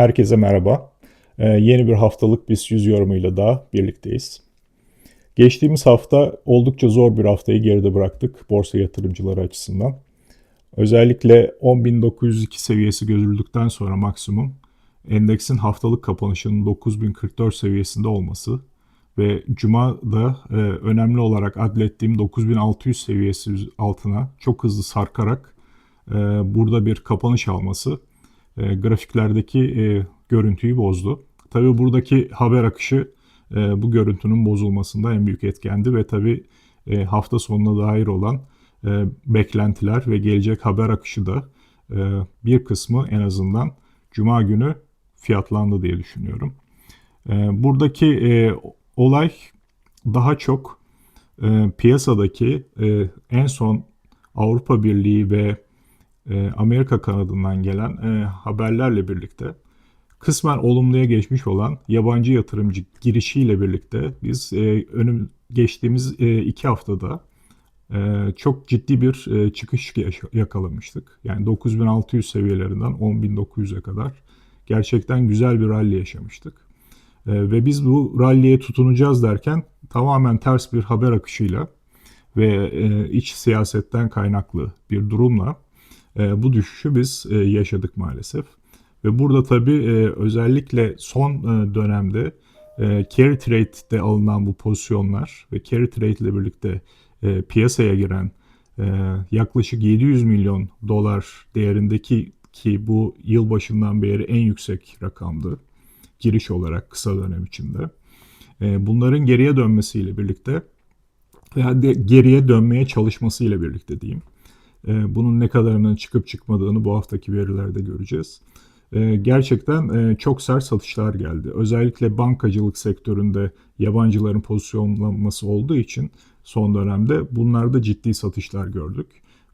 Herkese merhaba. Ee, yeni bir haftalık BIST 100 yorumuyla daha birlikteyiz. Geçtiğimiz hafta oldukça zor bir haftayı geride bıraktık borsa yatırımcıları açısından. Özellikle 10.902 seviyesi görüldükten sonra maksimum endeksin haftalık kapanışının 9044 seviyesinde olması ve Cuma'da e, önemli olarak adlettiğim 9600 seviyesi altına çok hızlı sarkarak e, burada bir kapanış alması e, grafiklerdeki e, görüntüyü bozdu. Tabii buradaki haber akışı e, bu görüntünün bozulmasında en büyük etkendi ve tabii e, hafta sonuna dair olan e, beklentiler ve gelecek haber akışı da e, bir kısmı en azından Cuma günü fiyatlandı diye düşünüyorum. E, buradaki e, olay daha çok e, piyasadaki e, en son Avrupa Birliği ve e, Amerika kanadından gelen e, haberlerle birlikte kısmen olumluya geçmiş olan yabancı yatırımcı girişiyle birlikte biz e, önüm geçtiğimiz iki haftada çok ciddi bir çıkış yakalamıştık. Yani 9600 seviyelerinden 10900'e kadar gerçekten güzel bir rally yaşamıştık. Ve biz bu ralliye tutunacağız derken tamamen ters bir haber akışıyla ve iç siyasetten kaynaklı bir durumla e, bu düşüşü biz e, yaşadık maalesef. Ve burada tabii e, özellikle son e, dönemde e, carry trade'de alınan bu pozisyonlar ve carry trade ile birlikte piyasaya giren yaklaşık 700 milyon dolar değerindeki ki bu yıl başından beri en yüksek rakamdı giriş olarak kısa dönem içinde. Bunların geriye dönmesiyle birlikte veya geriye dönmeye çalışmasıyla birlikte diyeyim. Ee, bunun ne kadarının çıkıp çıkmadığını bu haftaki verilerde göreceğiz. Ee, gerçekten e, çok sert satışlar geldi. Özellikle bankacılık sektöründe yabancıların pozisyonlanması olduğu için son dönemde bunlarda ciddi satışlar gördük.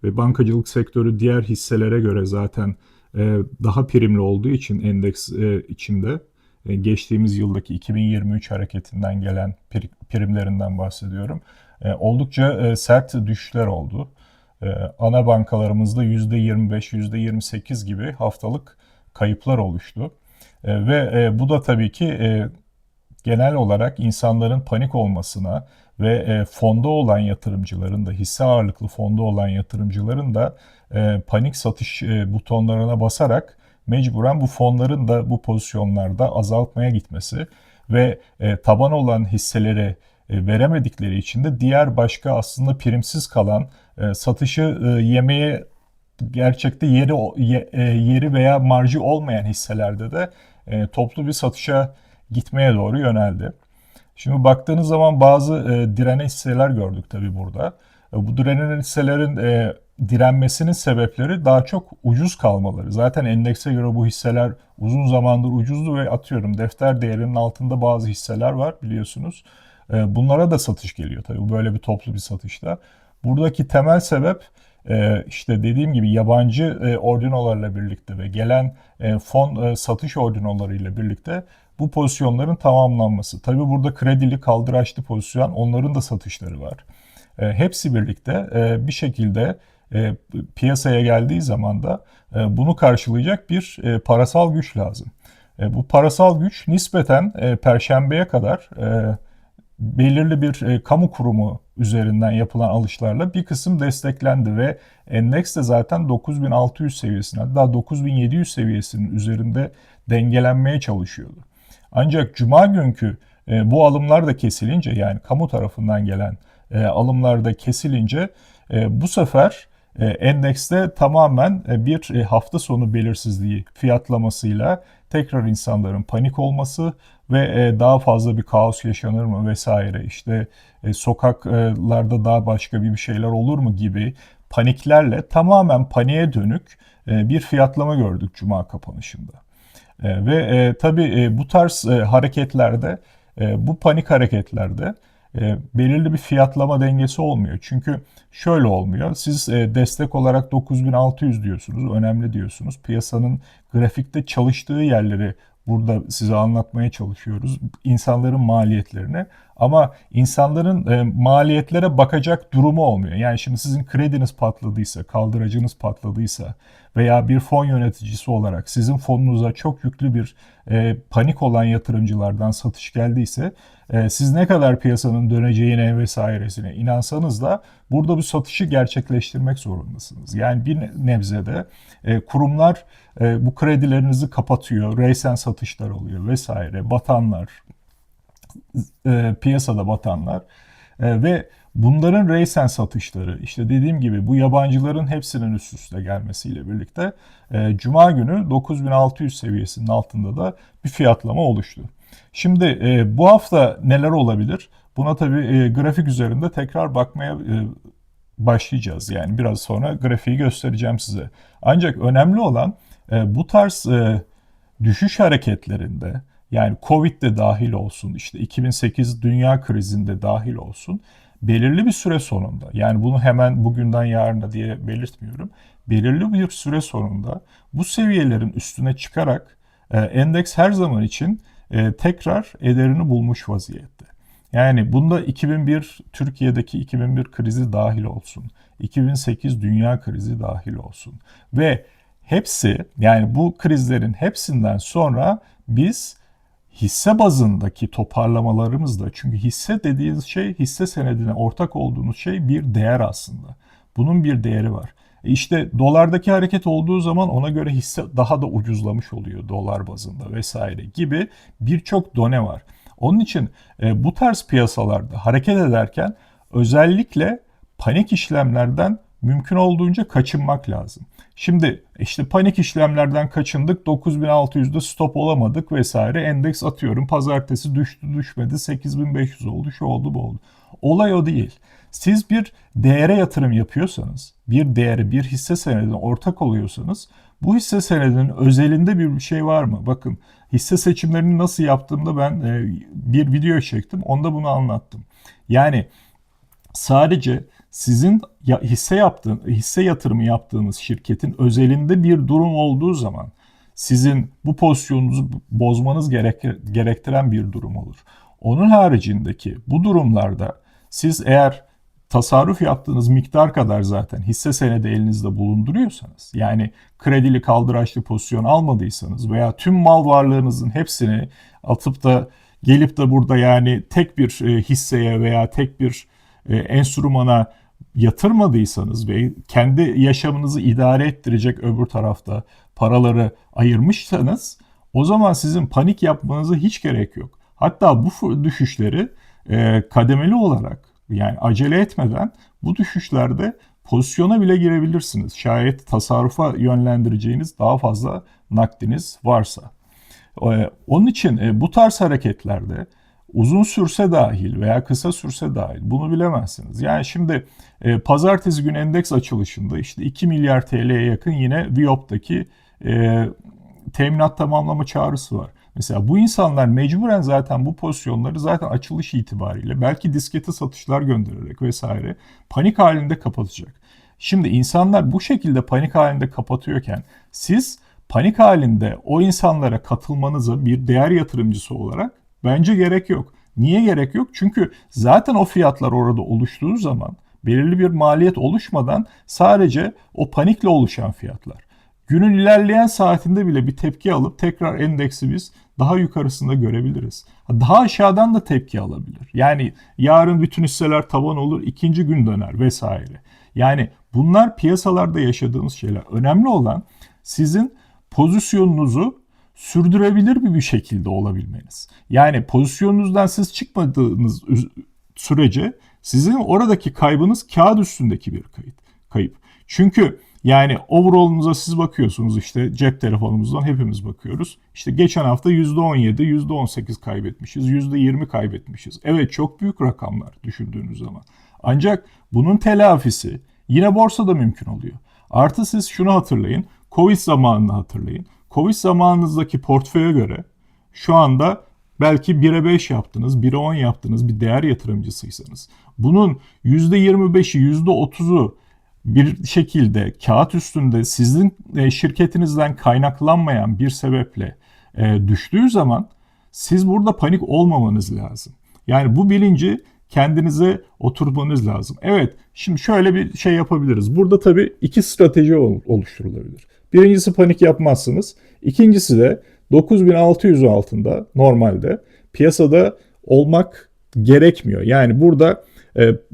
Ve bankacılık sektörü diğer hisselere göre zaten e, daha primli olduğu için endeks e, içinde geçtiğimiz yıldaki 2023 hareketinden gelen primlerinden bahsediyorum. Oldukça sert düşüşler oldu. Ee, ana bankalarımızda %25, %28 gibi haftalık kayıplar oluştu. Ee, ve e, bu da tabii ki e, genel olarak insanların panik olmasına ve e, fonda olan yatırımcıların da hisse ağırlıklı fonda olan yatırımcıların da panik satış butonlarına basarak mecburen bu fonların da bu pozisyonlarda azaltmaya gitmesi ve taban olan hisseleri veremedikleri için de diğer başka aslında primsiz kalan e, satışı e, yemeye gerçekte yeri e, yeri veya marjı olmayan hisselerde de toplu bir satışa gitmeye doğru yöneldi. Şimdi baktığınız zaman bazı direnen hisseler gördük tabii burada. Bu direnen hisselerin direnmesinin sebepleri daha çok ucuz kalmaları. Zaten endekse göre bu hisseler uzun zamandır ucuzdu ve atıyorum defter değerinin altında bazı hisseler var biliyorsunuz. Bunlara da satış geliyor tabii böyle bir toplu bir satışta. Buradaki temel sebep e, işte dediğim gibi yabancı e, ordinolarla birlikte ve gelen e, fon satış ordinolarıyla birlikte bu pozisyonların tamamlanması. Tabi burada kredili kaldıraçlı pozisyon onların da satışları var. Hepsi birlikte bir şekilde piyasaya geldiği zaman da bunu karşılayacak bir parasal güç lazım. Bu parasal güç nispeten perşembeye kadar belirli bir e, kamu kurumu üzerinden yapılan alışlarla bir kısım desteklendi ve endeks de zaten 9600 seviyesine hatta 9700 seviyesinin üzerinde dengelenmeye çalışıyordu. Ancak cuma günkü e, bu alımlar da kesilince yani kamu tarafından gelen e, alımlar da kesilince e, bu sefer endekste tamamen e, bir e, hafta sonu belirsizliği fiyatlamasıyla tekrar insanların panik olması ve daha fazla bir kaos yaşanır mı vesaire işte sokaklarda daha başka bir şeyler olur mu gibi paniklerle tamamen paniğe dönük bir fiyatlama gördük cuma kapanışında. Ve tabii bu tarz hareketlerde bu panik hareketlerde e, belirli bir fiyatlama dengesi olmuyor. Çünkü şöyle olmuyor. Siz e, destek olarak 9600 diyorsunuz, önemli diyorsunuz. Piyasanın grafikte çalıştığı yerleri burada size anlatmaya çalışıyoruz. İnsanların maliyetlerini ama insanların e, maliyetlere bakacak durumu olmuyor. Yani şimdi sizin krediniz patladıysa, kaldıracınız patladıysa veya bir fon yöneticisi olarak sizin fonunuza çok yüklü bir e, panik olan yatırımcılardan satış geldiyse e, siz ne kadar piyasanın döneceğine vesairesine inansanız da burada bu satışı gerçekleştirmek zorundasınız. Yani bir nebzede e, kurumlar e, bu kredilerinizi kapatıyor, reysen satışlar oluyor vesaire, batanlar, e, piyasada batanlar e, ve bunların reysen satışları işte dediğim gibi bu yabancıların hepsinin üst üste gelmesiyle birlikte e, Cuma günü 9600 seviyesinin altında da bir fiyatlama oluştu. Şimdi e, bu hafta neler olabilir? Buna tabii e, grafik üzerinde tekrar bakmaya e, başlayacağız. Yani biraz sonra grafiği göstereceğim size. Ancak önemli olan e, bu tarz e, düşüş hareketlerinde yani Covid de dahil olsun, işte 2008 dünya krizinde dahil olsun belirli bir süre sonunda yani bunu hemen bugünden yarına diye belirtmiyorum. Belirli bir süre sonunda bu seviyelerin üstüne çıkarak e, endeks her zaman için e, tekrar ederini bulmuş vaziyette. Yani bunda 2001 Türkiye'deki 2001 krizi dahil olsun. 2008 dünya krizi dahil olsun. Ve hepsi yani bu krizlerin hepsinden sonra biz hisse bazındaki toparlamalarımızda çünkü hisse dediğiniz şey hisse senedine ortak olduğunuz şey bir değer aslında. Bunun bir değeri var. E işte dolardaki hareket olduğu zaman ona göre hisse daha da ucuzlamış oluyor dolar bazında vesaire gibi birçok done var. Onun için e, bu tarz piyasalarda hareket ederken özellikle panik işlemlerden mümkün olduğunca kaçınmak lazım. Şimdi işte panik işlemlerden kaçındık 9600'de stop olamadık vesaire endeks atıyorum pazartesi düştü düşmedi 8500 oldu şu oldu bu oldu. Olay o değil. Siz bir değere yatırım yapıyorsanız, bir değeri, bir hisse senedine ortak oluyorsanız bu hisse senedinin özelinde bir şey var mı? Bakın hisse seçimlerini nasıl yaptığımda ben e, bir video çektim. Onda bunu anlattım. Yani sadece sizin hisse yaptığın, hisse yatırımı yaptığınız şirketin özelinde bir durum olduğu zaman sizin bu pozisyonunuzu bozmanız gerektiren bir durum olur. Onun haricindeki bu durumlarda siz eğer tasarruf yaptığınız miktar kadar zaten hisse senedi elinizde bulunduruyorsanız yani kredili kaldıraçlı pozisyon almadıysanız veya tüm mal varlığınızın hepsini atıp da gelip de burada yani tek bir e, hisseye veya tek bir e, enstrümana yatırmadıysanız ve kendi yaşamınızı idare ettirecek öbür tarafta paraları ayırmışsanız o zaman sizin panik yapmanıza hiç gerek yok. Hatta bu düşüşleri e, kademeli olarak yani acele etmeden bu düşüşlerde pozisyona bile girebilirsiniz. Şayet tasarrufa yönlendireceğiniz daha fazla nakdiniz varsa. E, onun için e, bu tarz hareketlerde uzun sürse dahil veya kısa sürse dahil bunu bilemezsiniz. Yani şimdi e, pazartesi gün endeks açılışında işte 2 milyar TL'ye yakın yine Viop'taki e, teminat tamamlama çağrısı var. Mesela bu insanlar mecburen zaten bu pozisyonları zaten açılış itibariyle belki diskete satışlar göndererek vesaire panik halinde kapatacak. Şimdi insanlar bu şekilde panik halinde kapatıyorken siz panik halinde o insanlara katılmanızı bir değer yatırımcısı olarak bence gerek yok. Niye gerek yok? Çünkü zaten o fiyatlar orada oluştuğu zaman belirli bir maliyet oluşmadan sadece o panikle oluşan fiyatlar. Günün ilerleyen saatinde bile bir tepki alıp tekrar endeksi biz daha yukarısında görebiliriz. Daha aşağıdan da tepki alabilir. Yani yarın bütün hisseler taban olur, ikinci gün döner vesaire. Yani bunlar piyasalarda yaşadığınız şeyler. Önemli olan sizin pozisyonunuzu sürdürebilir bir şekilde olabilmeniz. Yani pozisyonunuzdan siz çıkmadığınız sürece sizin oradaki kaybınız kağıt üstündeki bir kayıt, kayıp. Çünkü yani overall'unuza siz bakıyorsunuz işte cep telefonumuzdan hepimiz bakıyoruz. İşte geçen hafta %17, %18 kaybetmişiz, %20 kaybetmişiz. Evet çok büyük rakamlar düşündüğünüz zaman. Ancak bunun telafisi yine borsada mümkün oluyor. Artı siz şunu hatırlayın, Covid zamanını hatırlayın. Covid zamanınızdaki portföye göre şu anda belki 1'e 5 yaptınız, 1'e 10 yaptınız bir değer yatırımcısıysanız. Bunun %25'i, %30'u bir şekilde kağıt üstünde sizin e, şirketinizden kaynaklanmayan bir sebeple e, düştüğü zaman siz burada panik olmamanız lazım. Yani bu bilinci kendinize oturtmanız lazım. Evet, şimdi şöyle bir şey yapabiliriz. Burada tabii iki strateji oluşturulabilir. Birincisi panik yapmazsınız. İkincisi de 9600 altında normalde piyasada olmak gerekmiyor. Yani burada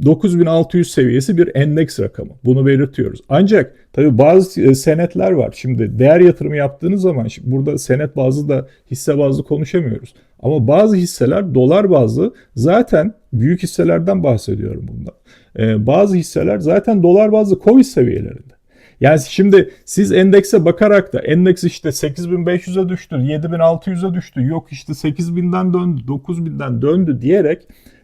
9600 e, seviyesi bir endeks rakamı. Bunu belirtiyoruz. Ancak tabii bazı e, senetler var. Şimdi değer yatırımı yaptığınız zaman burada senet bazı da hisse bazlı konuşamıyoruz. Ama bazı hisseler dolar bazlı zaten büyük hisselerden bahsediyorum bunda. Ee, bazı hisseler zaten dolar bazlı Covid seviyelerinde. Yani şimdi siz endekse bakarak da endeks işte 8500'e düştü, 7600'e düştü, yok işte 8000'den döndü, 9000'den döndü diyerek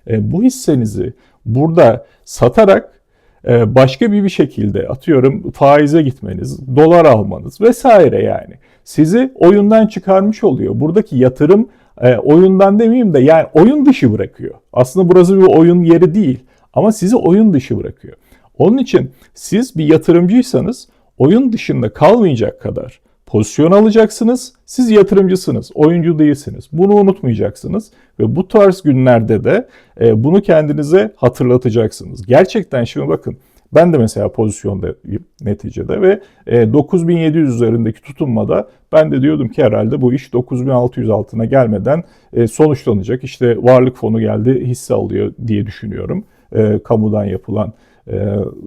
e, bu hissenizi burada satarak e, başka bir bir şekilde atıyorum faize gitmeniz, dolar almanız vesaire yani sizi oyundan çıkarmış oluyor. Buradaki yatırım e, oyundan demeyeyim de yani oyun dışı bırakıyor. Aslında burası bir oyun yeri değil ama sizi oyun dışı bırakıyor. Onun için siz bir yatırımcıysanız oyun dışında kalmayacak kadar pozisyon alacaksınız. Siz yatırımcısınız, oyuncu değilsiniz. Bunu unutmayacaksınız ve bu tarz günlerde de e, bunu kendinize hatırlatacaksınız. Gerçekten şimdi bakın ben de mesela pozisyondayım neticede ve e, 9700 üzerindeki tutunmada ben de diyordum ki herhalde bu iş 9600 altına gelmeden e, sonuçlanacak. İşte varlık fonu geldi hisse alıyor diye düşünüyorum. E, kamudan yapılan e,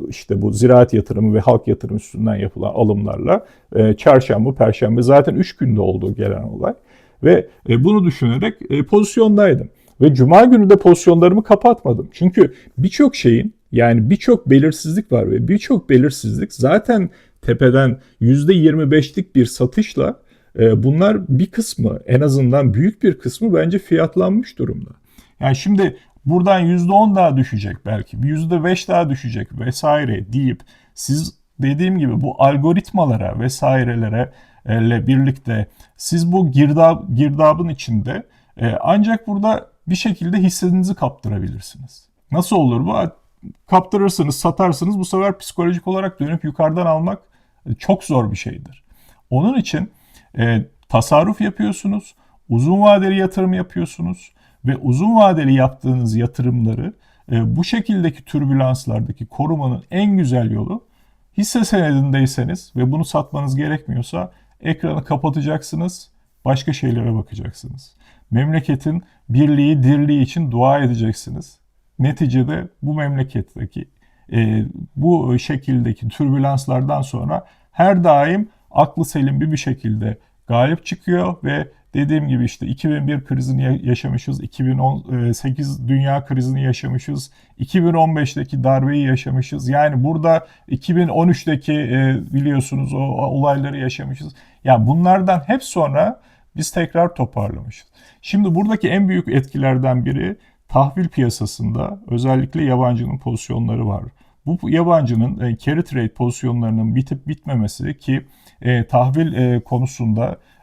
işte bu ziraat yatırımı ve halk yatırımı üstünden yapılan alımlarla e, çarşamba, perşembe zaten 3 günde olduğu gelen olay. Ve e, bunu düşünerek pozisyondaydım. Ve cuma günü de pozisyonlarımı kapatmadım. Çünkü birçok şeyin yani birçok belirsizlik var ve birçok belirsizlik zaten tepeden %25'lik bir satışla bunlar bir kısmı en azından büyük bir kısmı bence fiyatlanmış durumda. Yani şimdi buradan %10 daha düşecek belki, %5 daha düşecek vesaire deyip siz dediğim gibi bu algoritmalara vesairelere ile birlikte siz bu girdab, girdabın içinde e, ancak burada bir şekilde hissenizi kaptırabilirsiniz. Nasıl olur bu? Kaptırırsınız, satarsınız. Bu sefer psikolojik olarak dönüp yukarıdan almak e, çok zor bir şeydir. Onun için e, tasarruf yapıyorsunuz, uzun vadeli yatırım yapıyorsunuz ve uzun vadeli yaptığınız yatırımları e, bu şekildeki türbülanslardaki korumanın en güzel yolu hisse senedindeyseniz ve bunu satmanız gerekmiyorsa ekranı kapatacaksınız, başka şeylere bakacaksınız. Memleketin birliği, dirliği için dua edeceksiniz. Neticede bu memleketteki e, bu şekildeki türbülanslardan sonra her daim aklı selim bir bir şekilde galip çıkıyor ve Dediğim gibi işte 2001 krizini yaşamışız, 2018 dünya krizini yaşamışız, 2015'teki darbeyi yaşamışız. Yani burada 2013'teki e, biliyorsunuz o olayları yaşamışız. Yani bunlardan hep sonra biz tekrar toparlamışız. Şimdi buradaki en büyük etkilerden biri tahvil piyasasında özellikle yabancının pozisyonları var. Bu yabancının e, carry trade pozisyonlarının bitip bitmemesi ki e, tahvil e, konusunda e,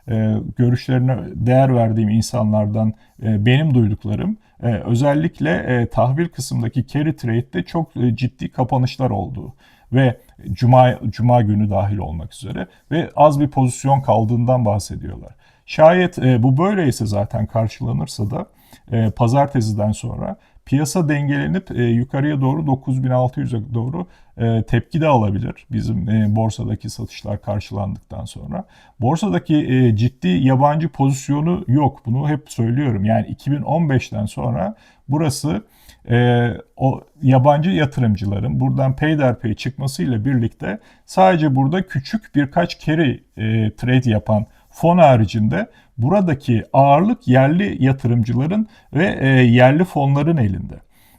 görüşlerine değer verdiğim insanlardan e, benim duyduklarım e, özellikle e, tahvil kısımdaki carry trade'de çok e, ciddi kapanışlar olduğu ve cuma cuma günü dahil olmak üzere ve az bir pozisyon kaldığından bahsediyorlar. Şayet e, bu böyleyse zaten karşılanırsa da e, pazartesiden sonra piyasa dengelenip e, yukarıya doğru 9600'e doğru e, tepki de alabilir bizim e, borsadaki satışlar karşılandıktan sonra. Borsadaki e, ciddi yabancı pozisyonu yok. Bunu hep söylüyorum. Yani 2015'ten sonra burası e, o yabancı yatırımcıların buradan peyderpey çıkmasıyla birlikte sadece burada küçük birkaç carry e, trade yapan fon haricinde buradaki ağırlık yerli yatırımcıların ve e, yerli fonların elinde.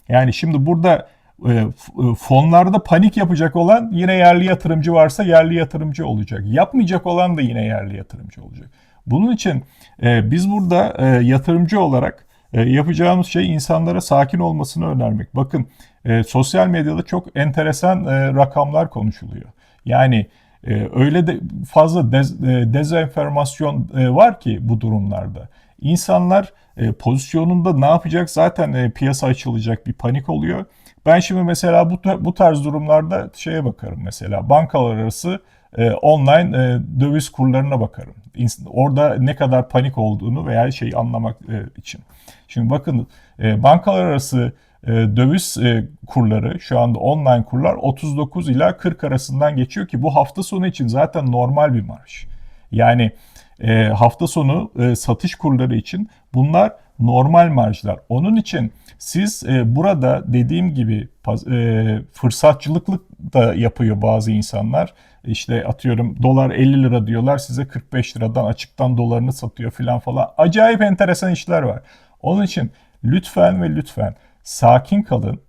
Yani şimdi burada e, e, fonlarda panik yapacak olan yine yerli yatırımcı varsa yerli yatırımcı olacak. Yapmayacak olan da yine yerli yatırımcı olacak. Bunun için biz burada yatırımcı olarak yapacağımız şey insanlara sakin olmasını önermek. Bakın sosyal medyada çok enteresan rakamlar konuşuluyor. Yani ee, öyle de fazla dez, e, dezenformasyon e, var ki bu durumlarda. İnsanlar e, pozisyonunda ne yapacak zaten e, piyasa açılacak bir panik oluyor. Ben şimdi mesela bu, bu tarz durumlarda şeye bakarım mesela bankalar arası e, online e, döviz kurlarına bakarım. orada ne kadar panik olduğunu veya şey anlamak e, için. Şimdi bakın e, bankalar arası e, döviz e, kurları şu anda online kurlar 39 ila 40 arasından geçiyor ki bu hafta sonu için zaten normal bir marş. Yani e, hafta sonu e, satış kurları için bunlar normal marjlar. Onun için siz burada dediğim gibi paz- e, fırsatçılık da yapıyor bazı insanlar. İşte atıyorum dolar 50 lira diyorlar size 45 liradan açıktan dolarını satıyor filan falan. Acayip enteresan işler var. Onun için lütfen ve lütfen sakin kalın.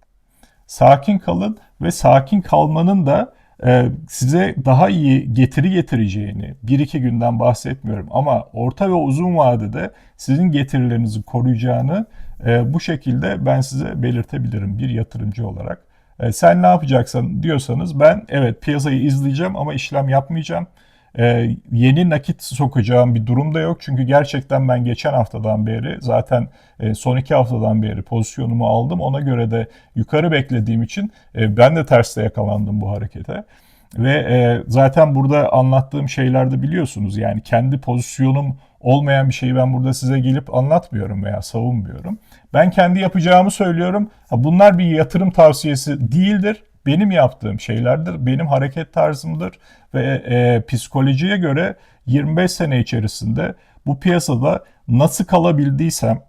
Sakin kalın ve sakin kalmanın da e, size daha iyi getiri getireceğini bir iki günden bahsetmiyorum ama orta ve uzun vadede sizin getirilerinizi koruyacağını e, bu şekilde ben size belirtebilirim bir yatırımcı olarak. E, sen ne yapacaksın diyorsanız ben evet piyasayı izleyeceğim ama işlem yapmayacağım. E, yeni nakit sokacağım bir durum da yok. Çünkü gerçekten ben geçen haftadan beri zaten e, son iki haftadan beri pozisyonumu aldım. Ona göre de yukarı beklediğim için e, ben de terste yakalandım bu harekete. Ve e, zaten burada anlattığım şeylerde biliyorsunuz yani kendi pozisyonum olmayan bir şeyi ben burada size gelip anlatmıyorum veya savunmuyorum. Ben kendi yapacağımı söylüyorum. Ha, Bunlar bir yatırım tavsiyesi değildir. Benim yaptığım şeylerdir. Benim hareket tarzımdır ve e, psikolojiye göre 25 sene içerisinde bu piyasada nasıl kalabildiysem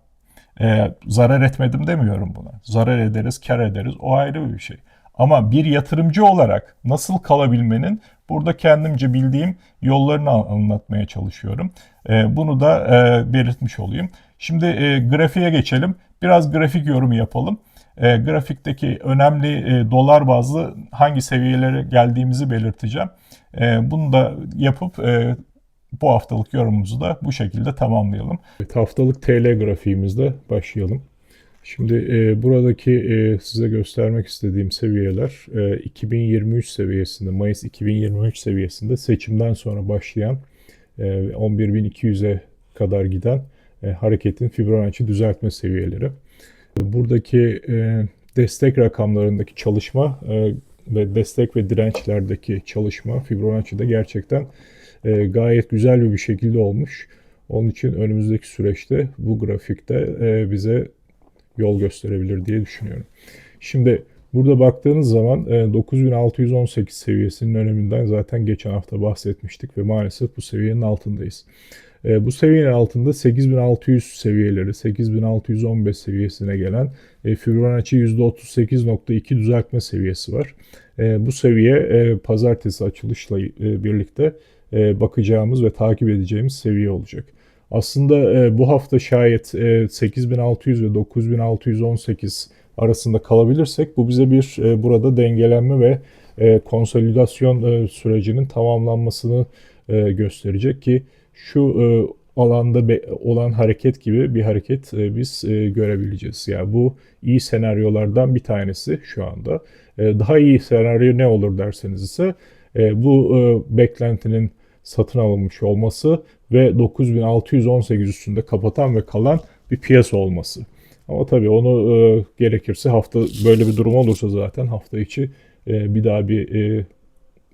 e, zarar etmedim demiyorum buna. Zarar ederiz, kar ederiz. O ayrı bir şey. Ama bir yatırımcı olarak nasıl kalabilmenin burada kendimce bildiğim yollarını an- anlatmaya çalışıyorum. E, bunu da e, belirtmiş olayım. Şimdi e, grafiğe geçelim. Biraz grafik yorumu yapalım. E, grafikteki önemli e, dolar bazlı hangi seviyelere geldiğimizi belirteceğim. E, bunu da yapıp e, bu haftalık yorumumuzu da bu şekilde tamamlayalım. Evet, haftalık TL grafiğimizde başlayalım. Şimdi e, buradaki e, size göstermek istediğim seviyeler e, 2023 seviyesinde, Mayıs 2023 seviyesinde seçimden sonra başlayan e, 11.200'e kadar giden e, hareketin Fibonacci düzeltme seviyeleri. Buradaki e, destek rakamlarındaki çalışma e, ve destek ve dirençlerdeki çalışma Fibonacci'de gerçekten e, gayet güzel bir şekilde olmuş. Onun için önümüzdeki süreçte bu grafikte e, bize yol gösterebilir diye düşünüyorum. Şimdi burada baktığınız zaman e, 9618 seviyesinin öneminden zaten geçen hafta bahsetmiştik ve maalesef bu seviyenin altındayız. E, bu seviyenin altında 8600 seviyeleri, 8615 seviyesine gelen e, Fibonacci %38.2 düzeltme seviyesi var. E, bu seviye e, pazartesi açılışla e, birlikte e, bakacağımız ve takip edeceğimiz seviye olacak. Aslında e, bu hafta şayet e, 8600 ve 9618 arasında kalabilirsek bu bize bir e, burada dengelenme ve e, konsolidasyon e, sürecinin tamamlanmasını e, gösterecek ki şu e, alanda be, olan hareket gibi bir hareket e, biz e, görebileceğiz. Yani bu iyi senaryolardan bir tanesi şu anda. E, daha iyi senaryo ne olur derseniz ise e, bu e, beklentinin satın alınmış olması ve 9618 üstünde kapatan ve kalan bir piyasa olması. Ama tabii onu e, gerekirse hafta böyle bir durum olursa zaten hafta içi e, bir daha bir e,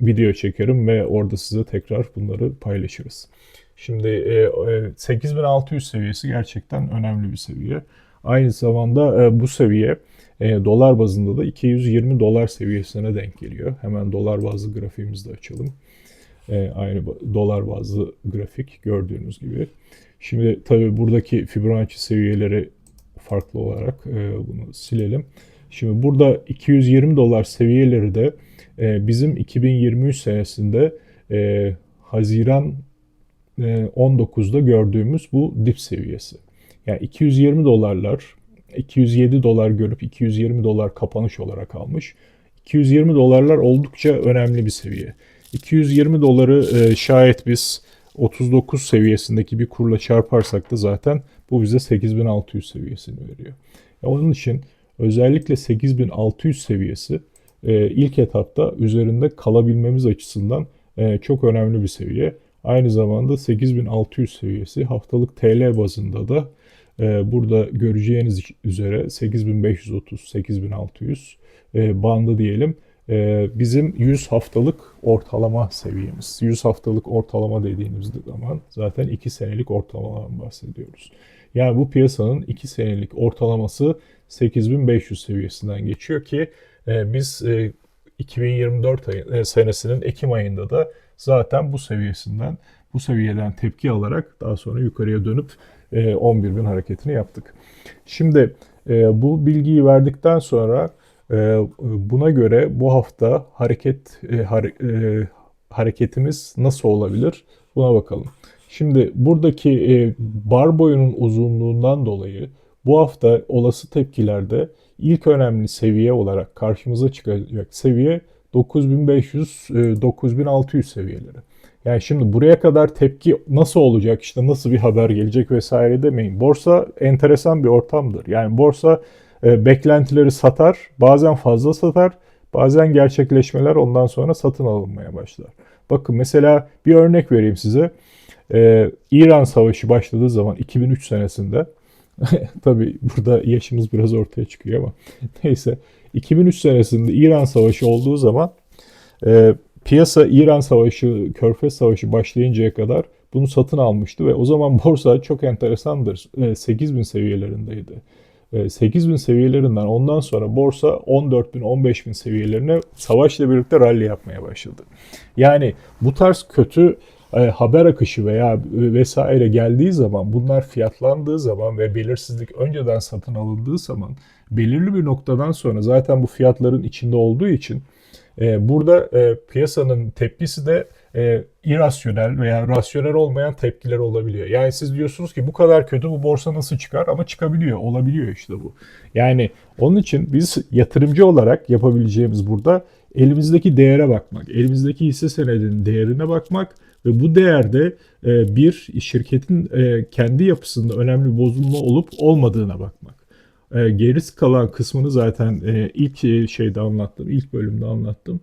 video çekerim ve orada size tekrar bunları paylaşırız. Şimdi e, e, 8600 seviyesi gerçekten önemli bir seviye. Aynı zamanda e, bu seviye e, dolar bazında da 220 dolar seviyesine denk geliyor. Hemen dolar bazlı grafiğimizi de açalım. E, aynı dolar bazlı grafik gördüğünüz gibi. Şimdi tabii buradaki Fibonacci seviyeleri farklı olarak e, bunu silelim. Şimdi burada 220 dolar seviyeleri de e, bizim 2023 senesinde e, Haziran e, 19'da gördüğümüz bu dip seviyesi. Yani 220 dolarlar 207 dolar görüp 220 dolar kapanış olarak almış. 220 dolarlar oldukça önemli bir seviye. 220 doları e, şayet biz 39 seviyesindeki bir kurla çarparsak da zaten bu bize 8600 seviyesini veriyor. Ya onun için özellikle 8600 seviyesi e, ilk etapta üzerinde kalabilmemiz açısından e, çok önemli bir seviye. Aynı zamanda 8600 seviyesi haftalık TL bazında da e, burada göreceğiniz üzere 8530-8600 e, bandı diyelim e, bizim 100 haftalık ortalama seviyemiz. 100 haftalık ortalama dediğimiz zaman zaten 2 senelik ortalamadan bahsediyoruz. Yani bu piyasanın 2 senelik ortalaması 8500 seviyesinden geçiyor ki e, biz e, 2024 ayı, e, senesinin Ekim ayında da zaten bu seviyesinden bu seviyeden tepki alarak daha sonra yukarıya dönüp e, 11.000 hareketini yaptık. Şimdi e, bu bilgiyi verdikten sonra e, buna göre bu hafta hareket hare- hareketimiz nasıl olabilir? Buna bakalım. Şimdi buradaki bar boyunun uzunluğundan dolayı bu hafta olası tepkilerde ilk önemli seviye olarak karşımıza çıkacak seviye 9500-9600 seviyeleri. Yani şimdi buraya kadar tepki nasıl olacak, işte nasıl bir haber gelecek vesaire demeyin. Borsa enteresan bir ortamdır. Yani borsa e, beklentileri satar, bazen fazla satar, bazen gerçekleşmeler ondan sonra satın alınmaya başlar. Bakın mesela bir örnek vereyim size. Ee, İran Savaşı başladığı zaman 2003 senesinde tabi burada yaşımız biraz ortaya çıkıyor ama neyse 2003 senesinde İran Savaşı olduğu zaman e, piyasa İran Savaşı, Körfez Savaşı başlayıncaya kadar bunu satın almıştı ve o zaman borsa çok enteresandır. E, 8000 seviyelerindeydi. E, 8000 seviyelerinden ondan sonra borsa 14.000 15.000 seviyelerine savaşla birlikte rally yapmaya başladı. Yani bu tarz kötü e, haber akışı veya vesaire geldiği zaman bunlar fiyatlandığı zaman ve belirsizlik önceden satın alındığı zaman belirli bir noktadan sonra zaten bu fiyatların içinde olduğu için e, burada e, piyasanın tepkisi de e, irasyonel veya rasyonel olmayan tepkiler olabiliyor. Yani siz diyorsunuz ki bu kadar kötü bu borsa nasıl çıkar ama çıkabiliyor, olabiliyor işte bu. Yani onun için biz yatırımcı olarak yapabileceğimiz burada elimizdeki değere bakmak, elimizdeki hisse senedinin değerine bakmak ve bu değerde e, bir şirketin e, kendi yapısında önemli bozulma olup olmadığına bakmak. E, gerisi kalan kısmını zaten e, ilk e, şeyde anlattım, ilk bölümde anlattım.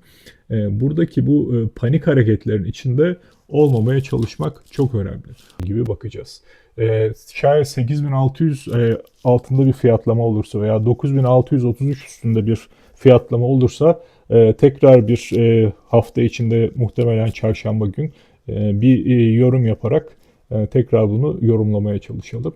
E, buradaki bu e, panik hareketlerin içinde olmamaya çalışmak çok önemli gibi bakacağız. E, şayet 8600 e, altında bir fiyatlama olursa veya 9633 üstünde bir fiyatlama olursa e, tekrar bir e, hafta içinde muhtemelen çarşamba gün bir e, yorum yaparak e, tekrar bunu yorumlamaya çalışalım.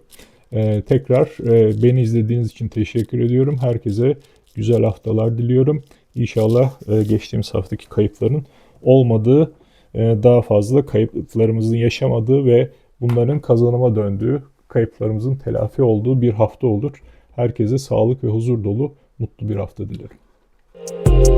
Ee, tekrar e, beni izlediğiniz için teşekkür ediyorum. Herkese güzel haftalar diliyorum. İnşallah geçtiğimiz haftaki kayıpların olmadığı, daha fazla kayıplarımızın yaşamadığı ve bunların kazanıma döndüğü, kayıplarımızın telafi olduğu bir hafta olur. Herkese sağlık ve huzur dolu, mutlu bir hafta dilerim.